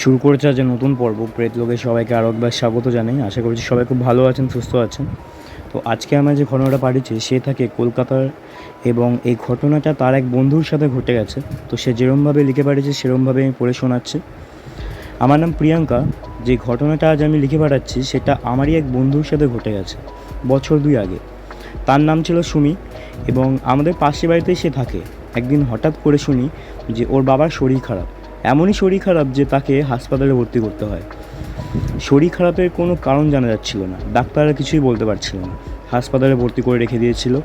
শুরু করেছে আজ নতুন পর্ব। প্রেত লোকে সবাইকে আরও একবার স্বাগত জানাই। আশা করছি সবাই খুব ভালো আছেন, সুস্থ আছেন। তো আজকে আমার যে ঘটনাটা পাঠিয়েছি, সে থাকে কলকাতার এবং এই ঘটনাটা তার এক বন্ধুর সাথে ঘটে গেছে। তো সে যেরমভাবে লিখে পাঠিয়েছে সেরমভাবে আমি পড়ে শোনাচ্ছি। আমার নাম প্রিয়াঙ্কা। যে ঘটনাটা আজ আমি লিখে পাঠাচ্ছি, সেটা আমারই এক বন্ধুর সাথে ঘটে গেছে, বছর দুই আগে। তার নাম ছিল সুমি এবং আমাদের পাশের বাড়িতেই সে থাকে। একদিন হঠাৎ করে শুনি যে ওর বাবার শরীর খারাপ। এমনই শরীর খারাপ যে তাকে হাসপাতালে ভর্তি করতে হয়। শরীর খারাপের কোনো কারণ জানা যাচ্ছিল না। ডাক্তাররা কিছুই বলতে পারছিল না। হাসপাতালে ভর্তি করে রেখে দিয়েছিল।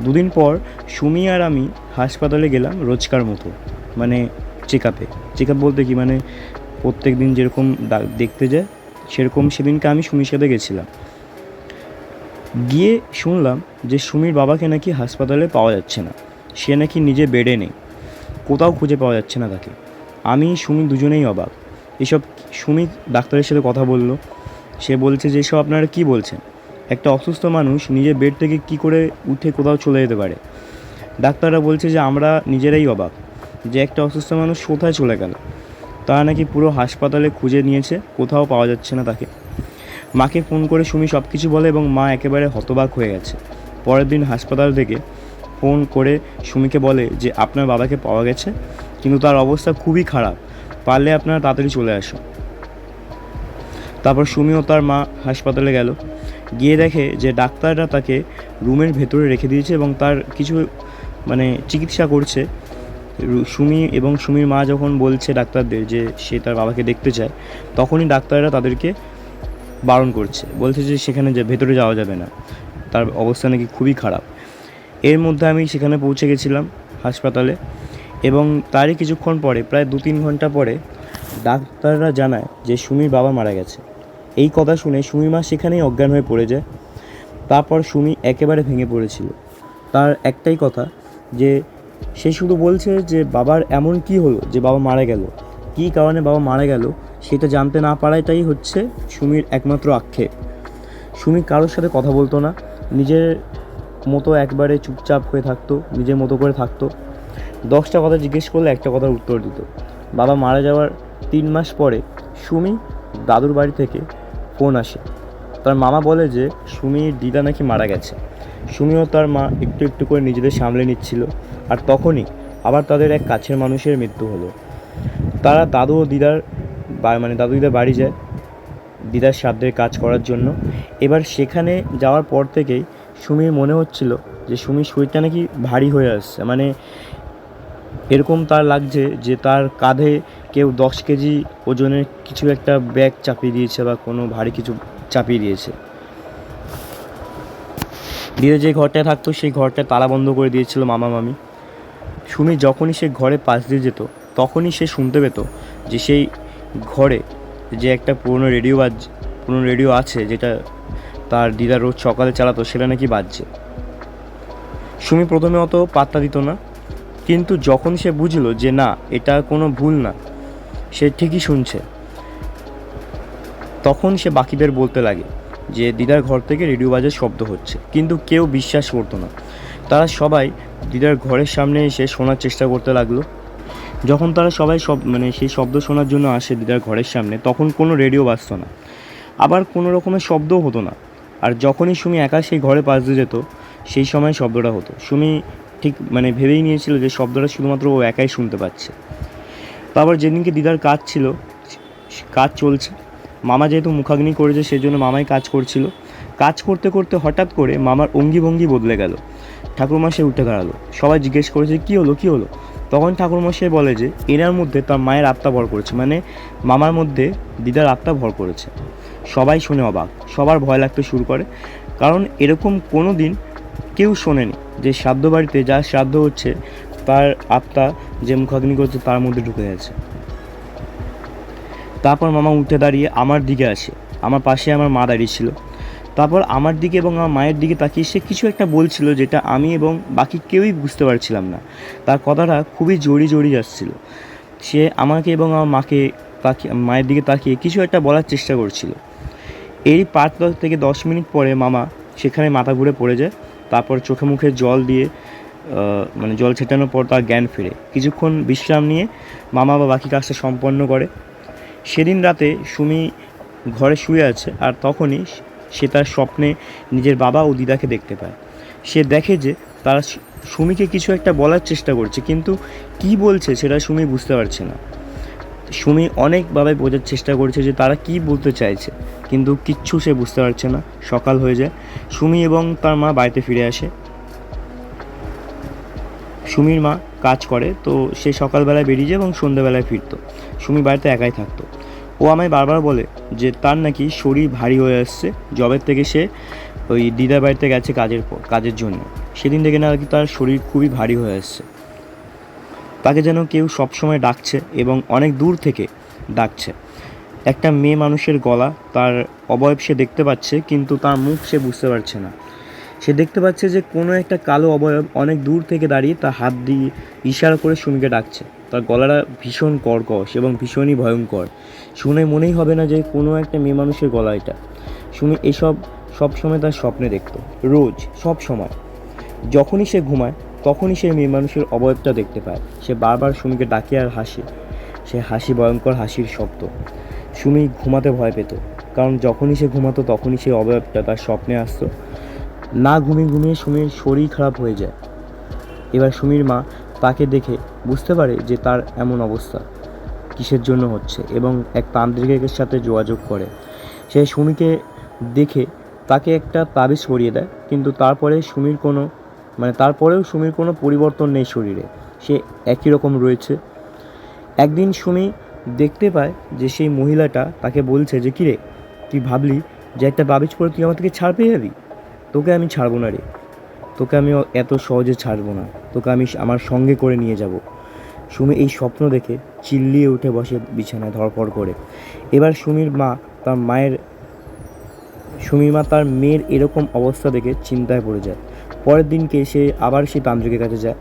দুদিন পর সুমি আর আমি হাসপাতালে গেলাম রোজকার মতো মানে চেক আপে চেক আপ বলতে কি? মানে প্রত্যেক দিন যেরকম দেখতে যায়, সেরকম সেদিনকে আমি সুমির সাথে গেছিলাম। গিয়ে শুনলাম যে সুমির বাবাকে নাকি হাসপাতালে পাওয়া যাচ্ছে না। সে নাকি নিজে বেডে নেই। কোথাও খুঁজে পাওয়া যাচ্ছে না তাকে। আমি সুমি দুজনেই অবাক। এসব সুমি ডাক্তারের সাথে কথা বলল। সে বলছে যে সব আপনারা কী বলছেন? একটা অসুস্থ মানুষ নিজের বেড থেকে কী করে উঠে কোথাও চলে যেতে পারে? ডাক্তাররা বলছে যে, আমরা নিজেরাই অবাক যে একটা অসুস্থ মানুষ কোথায় চলে গেল। তারা নাকি পুরো হাসপাতালে খুঁজে নিয়েছে, কোথাও পাওয়া যাচ্ছে না তাকে। মাকে ফোন করে সুমি সব কিছু বলে এবং মা একেবারে হতবাক হয়ে গেছে। পরের দিন হাসপাতাল থেকে ফোন করে সুমিকে বলে যে, আপনার বাবাকে পাওয়া গেছে? কিন্তু তার অবস্থা খুবই খারাপ। পারলে আপনারা তাড়াতাড়ি চলে আসুন। তারপর সুমি ও তার মা হাসপাতালে গেল। গিয়ে দেখে যে ডাক্তাররা তাকে রুমের ভেতরে রেখে দিয়েছে এবং তার কিছু মানে চিকিৎসা করছে। সুমি এবং সুমির মা যখন বলছে ডাক্তারদের যে সে তার বাবাকে দেখতে চায়, তখনই ডাক্তাররা তাদেরকে বারণ করছে। বলছে যে সেখানে যে ভেতরে যাওয়া যাবে না। তার অবস্থা নাকি খুবই খারাপ। এর মধ্যে আমি সেখানে পৌঁছে গেছিলাম হাসপাতালে। এবং তারই কিছুক্ষণ পরে, প্রায় দু তিন ঘণ্টা পরে, ডাক্তাররা জানায় যে সুমির বাবা মারা গেছে। এই কথা শুনে সুমি মা সেখানেই অজ্ঞান হয়ে পড়ে যায়। তারপর সুমি একেবারে ভেঙে পড়েছিল। তার একটাই কথা যে, সে শুধু বলছে যে, বাবার এমন কি হলো যে বাবা মারা গেল? কী কারণে বাবা মারা গেল? সেটা জানতে না পারাটাই হচ্ছে সুমির একমাত্র আক্ষেপ। সুমি কারোর সাথে কথা বলতো না। নিজের মতো একবারে চুপচাপ হয়ে থাকতো, নিজের মতো করে থাকতো। দশটা কথা জিজ্ঞেস করলে একটা কথার উত্তর দিত। বাবা মারা যাওয়ার তিন মাস পরে সুমি দাদুর বাড়ি থেকে ফোন আসে। তার মামা বলে যে সুমির দিদা নাকি মারা গেছে। সুমিও তার মা একটু একটু করে নিজেদের সামলে নিচ্ছিল আর তখনই আবার তাদের এক কাছের মানুষের মৃত্যু হলো। তারা দাদু ও দিদার মানে দাদু দিদার বাড়ি যায় দিদার সাধ্যের কাজ করার জন্য। এবার সেখানে যাওয়ার পর থেকেই সুমির মনে হচ্ছিল যে, সুমির শরীরটা নাকি ভারী হয়ে আসছে। মানে এরকম তার লাগছে যে তার কাঁধে কেউ দশ কেজি ওজনের কিছু একটা ব্যাগ চাপিয়ে দিয়েছে বা কোনো ভারী কিছু চাপিয়ে দিয়েছে। দিয়ে যে ঘরটায় থাকতো, সেই ঘরটা তালা বন্ধ করে দিয়েছিল মামা মামি। সুমি যখনই সে ঘরে পাশ দিয়ে যেত, তখনই সে শুনতে পেত যে সেই ঘরে যে একটা পুরনো রেডিও বাজ, পুরনো রেডিও আছে যেটা তার দিদা রোজ সকালে চালাতো, সেটা নাকি বাজছে। সুমি প্রথমে অত পাত্তা দিত না। কিন্তু যখন সে বুঝলো যে না, এটা কোনো ভুল না, সে ঠিকই শুনছে। তখন সে বাকিদের বলতে লাগে যে, দিদার ঘর থেকে রেডিও বাজার শব্দ হচ্ছে। কিন্তু কেউ বিশ্বাস করতো না। তারা সবাই দিদার ঘরের সামনে এসে শোনার চেষ্টা করতে লাগল। যখন তারা সবাই সব মানে সেই শব্দ শোনার জন্য আসে দিদার ঘরের সামনে, তখন কোনো রেডিও বাজতো না। আবার কোনো রকমের শব্দও হতো না। আর যখনই সুমি একা সেই ঘরে পাশ দিয়ে যেত, সেই সময় শব্দটা হতো। সুমি ঠিক মানে ভেবেই নিয়েছিল যে শব্দটা শুধুমাত্র ও একাই শুনতে পাচ্ছে। তারপর যেদিনকে দিদার কাজ ছিল কাজ চলছে। মামা যেহেতু মুখাগ্নি করেছে, সেজন্য মামাই কাজ করছিল। কাজ করতে করতে হঠাৎ করে মামার অঙ্গি ভঙ্গি বদলে গেল। ঠাকুরমশাই উঠে দাঁড়াল। সবাই জিজ্ঞেস করেছে, কী হলো কী হলো? তখন ঠাকুরমশাই বলে যে, এনার মধ্যে তার মায়ের আত্মা ভর করেছে। মানে মামার মধ্যে দিদার আত্মা ভর করেছে। সবাই শুনে অবাক। সবার ভয় লাগতে শুরু করে। কারণ এরকম কোনো দিন কেউ শোনেনি যে শ্রাদ্ধ বাড়িতে যার শ্রাদ্ধ হচ্ছে, তার আত্মা যে মুখাগ্নি করছে, তার মধ্যে ঢুকে গেছে। তারপর মামা উঠে দাঁড়িয়ে আমার দিকে আসে। আমার পাশে আমার মা দাঁড়িয়ে ছিল। তারপর আমার দিকে এবং আমার মায়ের দিকে তাকিয়ে সে কিছু একটা বলছিল যেটা আমি এবং বাকি কেউই বুঝতে পারছিলাম না। তার কথাটা খুবই জড়ি জড়ি যাচ্ছিল সে আমাকে এবং আমার মাকে তাকিয়ে মায়ের দিকে তাকিয়ে কিছু একটা বলার চেষ্টা করছিল। এই পাঁচ দশ থেকে দশ মিনিট পরে মামা সেখানে মাথা ঘুরে পড়ে যায়। তারপর চোখে মুখে জল দিয়ে মানে জল ছেটানোর পর তার জ্ঞান ফিরে। কিছুক্ষণ বিশ্রাম নিয়ে মামা বা বাকি কাজটা সম্পন্ন করে। সেদিন রাতে সুমি ঘরে শুয়ে আছে আর তখনই সে তার স্বপ্নে নিজের বাবা ও দিদাকে দেখতে পায়। সে দেখে যে তারা সুমিকে কিছু একটা বলার চেষ্টা করছে, কিন্তু কি বলছে সেটা সুমি বুঝতে পারছে না। সুমি অনেকভাবে বোঝার চেষ্টা করছে যে তারা কি বলতে চাইছে, কিন্তু কিচ্ছু সে বুঝতে পারছে না। সকাল হয়ে যায়। সুমি এবং তার মা বাড়িতে ফিরে আসে। সুমির মা কাজ করে, তো সে সকালবেলায় বেরিয়ে যায় এবং সন্ধ্যাবেলায় ফিরতো। সুমি বাড়িতে একাই থাকতো। ও আমায় বারবার বলে যে তার নাকি শরীর ভারী হয়ে আসছে। জবের থেকে সে ওই দিদার বাড়িতে গেছে কাজের পর, কাজের জন্য। সেদিন থেকে নাকি তার শরীর খুবই ভারী হয়ে আসছে। তাকে যেন কেউ সবসময় ডাকছে এবং অনেক দূর থেকে ডাকছে। একটা মেয়ে মানুষের গলা, তার অবয়ব সে দেখতে পাচ্ছে, কিন্তু তার মুখ সে বুঝতে পারছে না। সে দেখতে পাচ্ছে যে কোনো একটা কালো অবয়ব অনেক দূর থেকে দাঁড়িয়ে তার হাত দিয়ে ইশারা করে সুমিকে ডাকছে। তার গলাটা ভীষণ কর্কশ এবং ভীষণই ভয়ঙ্কর। শুনে মনেই হবে না যে কোনো একটা মেয়ে মানুষের গলা এটা। সুমি এসব সব সময় তার স্বপ্নে দেখতো। রোজ সব সময় যখনই সে ঘুমায় তখনই সে মেয়ে মানুষের অবয়বটা দেখতে পায়। সে বারবার সুমিকে ডাকে আর হাসে। সে হাসি ভয়ঙ্কর হাসির শব্দ। সুমি ঘুমাতে ভয় পেত। কারণ যখনই সে ঘুমাতো, তখনই সেই অবয়বটা তার স্বপ্নে আসতো। না ঘুমিয়ে ঘুমিয়ে সুমির শরীর খারাপ হয়ে যায়। এবার সুমির মা তাকে দেখে বুঝতে পারে যে তার এমন অবস্থা। কিসের জন্য হচ্ছে? এবং এক তান্ত্রিকের সাথে যোগাযোগ করে। সে সুমিকে দেখে তাকে একটা তাবিজ করিয়ে দেয়। কিন্তু তারপরে সুমির কোনো মানে তারপরেও সুমির কোনো পরিবর্তন নেই শরীরে। সে একই রকম রয়েছে। একদিন সুমি দেখতে পায় যে সেই মহিলাটা তাকে বলছে যে, কিরে, তুই ভাবলি যে একটা বাবিজ পরে তুই আমার থেকে ছাড় পেয়ে যাবি? তোকে আমি ছাড়বো না রে। তোকে আমি এত সহজে ছাড়বো না। তোকে আমি আমার সঙ্গে করে নিয়ে যাব। সুমি এই স্বপ্ন দেখে চিল্লিয়ে উঠে বসে বিছানায় ধরপড় করে। এবার সুমির মা তার মায়ের সুমির মা তার মেয়ের এরকম অবস্থা দেখে চিন্তায় পড়ে যায়। পরের দিনকে সে আবার সেই তান্ত্রিকের কাছে যায়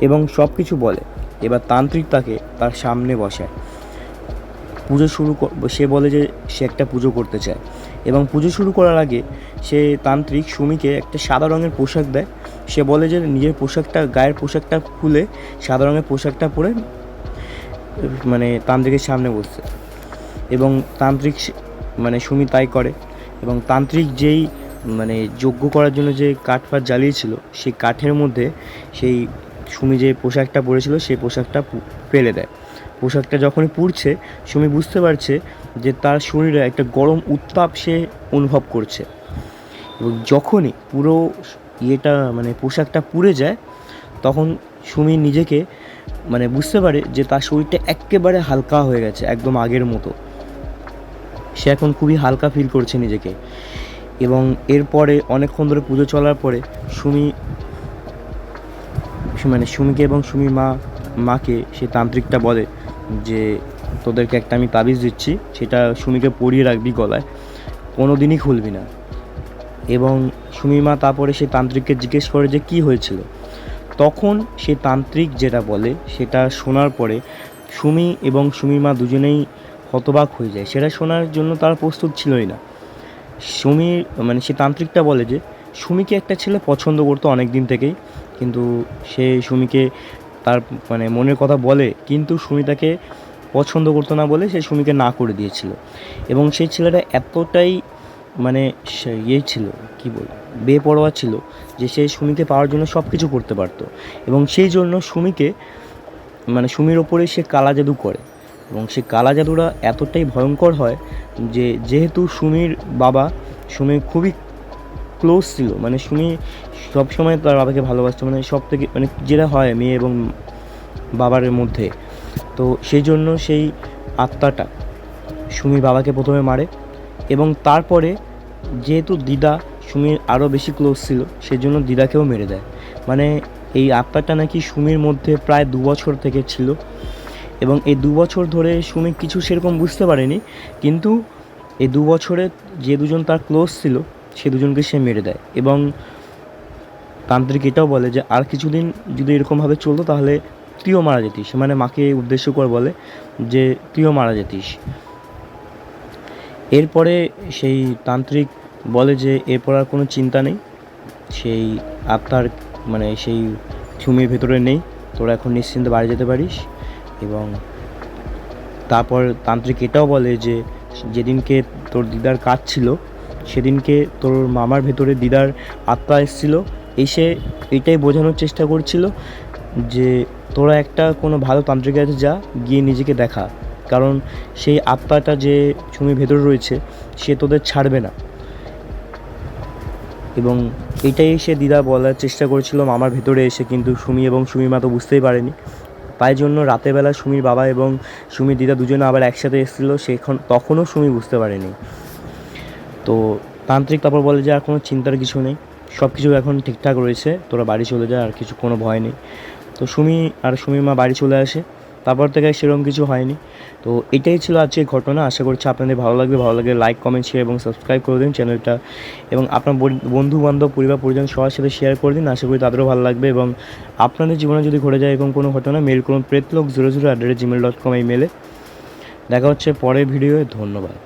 এবং সব কিছু বলে। এবার তান্ত্রিক তাকে তার সামনে বসায়। পুজো শুরু সে বলে যে সে একটা পুজো করতে চায়। এবং পুজো শুরু করার আগে সে তান্ত্রিক সুমিকে একটা সাদা রঙের পোশাক দেয়। সে বলে যে নিজের পোশাকটা, গায়ের পোশাকটা খুলে সাদা রঙের পোশাকটা পরে মানে তান্ত্রিকের সামনে বসছে। এবং তান্ত্রিক মানে সুমি তাই করে। এবং তান্ত্রিক যেই মানে যজ্ঞ করার জন্য যে কাঠ ফাট জ্বালিয়েছিল, সেই কাঠের মধ্যে সেই সুমি যে পোশাকটা পরেছিল, সেই পোশাকটা ফেলে দেয়। পোশাকটা যখনই পুড়ছে, সুমি বুঝতে পারছে যে তার শরীরে একটা গরম উত্তাপ সে অনুভব করছে। এবং যখনই পুরো ইয়েটা মানে পোশাকটা পুড়ে যায়, তখন সুমি নিজেকে মানে বুঝতে পারে যে তার শরীরটা একেবারে হালকা হয়ে গেছে, একদম আগের মতো। সে এখন খুবই হালকা ফিল করছে নিজেকে। এবং এরপরে অনেকক্ষণ ধরে পুজো চলার পরে সুমি মানে সুমিকে এবং সুমি মা, মাকে সে তান্ত্রিকটা বলে যে, তোদেরকে একটা আমি তাবিজ দিচ্ছি, সেটা সুমিকে পরিয়ে রাখবি গলায় কোনো দিনই খুলবি না। এবং সুমি মা তারপরে সে তান্ত্রিককে জিজ্ঞেস করে যে, কি হয়েছিল? তখন সে তান্ত্রিক যেটা বলে, সেটা শোনার পরে সুমি এবং সুমি মা দুজনেই হতবাক হয়ে যায়। সেটা শোনার জন্য তারা প্রস্তুত ছিলই না। সুমির মানে সে তান্ত্রিকটা বলে যে, সুমিকে একটা ছেলে পছন্দ করতো অনেক দিন থেকেই, কিন্তু সে সুমিকে তার মানে মনের কথা বলে, কিন্তু সুমি তাকে পছন্দ করতো না বলে সে সুমিকে না করে দিয়েছিল। এবং সেই ছেলেটা এতটাই মানে ইয়ে ছিল, কি বল বেপরোয়া ছিল যে সে সুমিকে পাওয়ার জন্য সব কিছু করতে পারতো। এবং সেই জন্য সুমিকে মানে সুমির ওপরে সে কালা জাদু করে। এবং সে কালা জাদুটা এতটাই ভয়ঙ্কর হয় যে যেহেতু সুমির বাবা, সুমি খুবই ক্লোজ ছিল মানে সুমি সবসময় তার বাবাকে ভালোবাসতো মানে সব থেকে মানে যেটা হয় মেয়ে এবং বাবার মধ্যে। তো সেই জন্য সেই আত্মাটা সুমির বাবাকে প্রথমে মারে এবং তারপরে যেহেতু দিদা সুমির আরও বেশি ক্লোজ ছিল সেজন্য দিদাকেও মেরে দেয়। মানে এই আত্মাটা নাকি সুমির মধ্যে প্রায় দু বছর থেকে ছিল। এবং এই দু বছর ধরে সুমি কিছু সেরকম বুঝতে পারেনি, কিন্তু এই দু বছরে যে দুজন তার ক্লোজ ছিল, সে দুজনকে সে মেরে দেয়। এবং তান্ত্রিক এটাও বলে যে, আর কিছুদিন যদি এরকমভাবে চলতো তাহলে তুইও মারা যেতিস। মানে মাকে উদ্দেশ্য করে বলে যে, তুইও মারা যেতিস। এরপরে সেই তান্ত্রিক বলে যে, এরপর আর কোনো চিন্তা নেই। সেই আত্মার মানে সেই ঝুমির ভেতরে নেই। তোরা এখন নিশ্চিন্তে বাড়ি যেতে পারিস। এবং তারপর তান্ত্রিক এটাও বলে যে যেদিনকে তোর দিদার কাজ ছিল, সেদিনকে তোর মামার ভেতরে দিদার আত্মা এসেছিল। এসে এটাই বোঝানোর চেষ্টা করছিল যে তোরা একটা কোনো ভালো তান্ত্রিকের কাছে যা, গিয়ে নিজেকে দেখা। কারণ সেই আত্মাটা যে সুমির ভেতরে রয়েছে, সে তোদের ছাড়বে না। এবং এটাই সে দিদা বলার চেষ্টা করেছিল মামার ভেতরে এসে, কিন্তু সুমি এবং সুমির মা তো বুঝতেই পারেনি। তাই জন্য রাতের বেলা সুমির বাবা এবং সুমির দিদা দুজনে আবার একসাথে এসেছিল, সেখন, তখনও সুমি বুঝতে পারেনি। তো তান্ত্রিক তারপর বলে যে আর কোনো চিন্তার কিছু নেই সব কিছু এখন ঠিকঠাক রয়েছে, তোরা বাড়ি চলে যা, আর কিছু কোনো ভয় নেই। তো সুমি আর সুমির মা বাড়ি চলে আসে। তারপর থেকে সেরকম কিছু হয়নি। তো এটাই ছিল আজকে ঘটনা। আশা করছি আপনাদের ভালো লাগবে। ভালো লাগলে লাইক কমেন্ট শেয়ার এবং সাবস্ক্রাইব করে দিন চ্যানেলটা এবং আপনার বন্ধু বান্ধব পরিবার, পরিজন সবার সাথে শেয়ার করে দিন। আশা করি তাদেরও ভালো লাগবে এবং আপনাদের জীবনে যদি ঘটে যায় এরকম কোনো ঘটনা মেল করুন প্রেতলোক zero zero at gmail dot com এই মেলে দেখা হচ্ছে পরের ভিডিওয়ে ধন্যবাদ।